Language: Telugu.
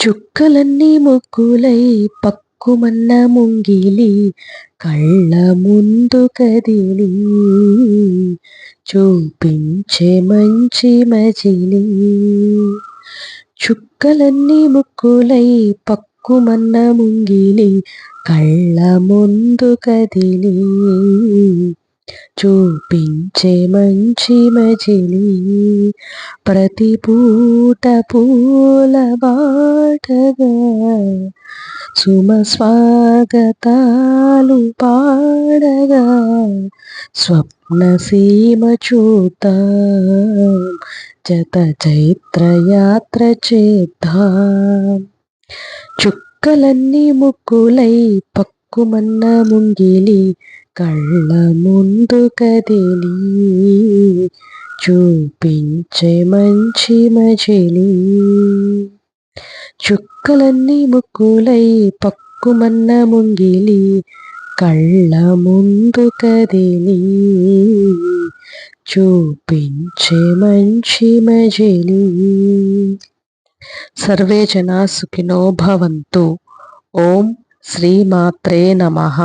చుక్కలన్నీ ముక్కులై పక్కుమన్న ముంగిలి కళ్ళ ముందు కదిలి చూపించే మంచి మజిలి. చుక్కలన్నీ ముక్కులై పక్కుమన్న ముంగిలి కళ్ళ ముందు కదిలి చూపించే మంచి మజిలి ప్రతి పూట పూల బాటగా సుమ స్వాగతాలు పాడగా స్వప్న సీమ చూత జత చైత్రయాత్ర చేద్దాం. చుక్కలన్నీ ముక్కులై పక్కుమన్న ముంగిలి కళ్ళ ముందు కదిలి చూపించే మంచి మజిలి. చుక్కలన్నీ ముక్కులై పక్కుమన్న ముంగిలి కళ్ళ ముందు కదిలి చూపించే మంచి మజిలి. సర్వే జనా సుఖినో భవంతు. ఓం శ్రీమాత్రే నమః.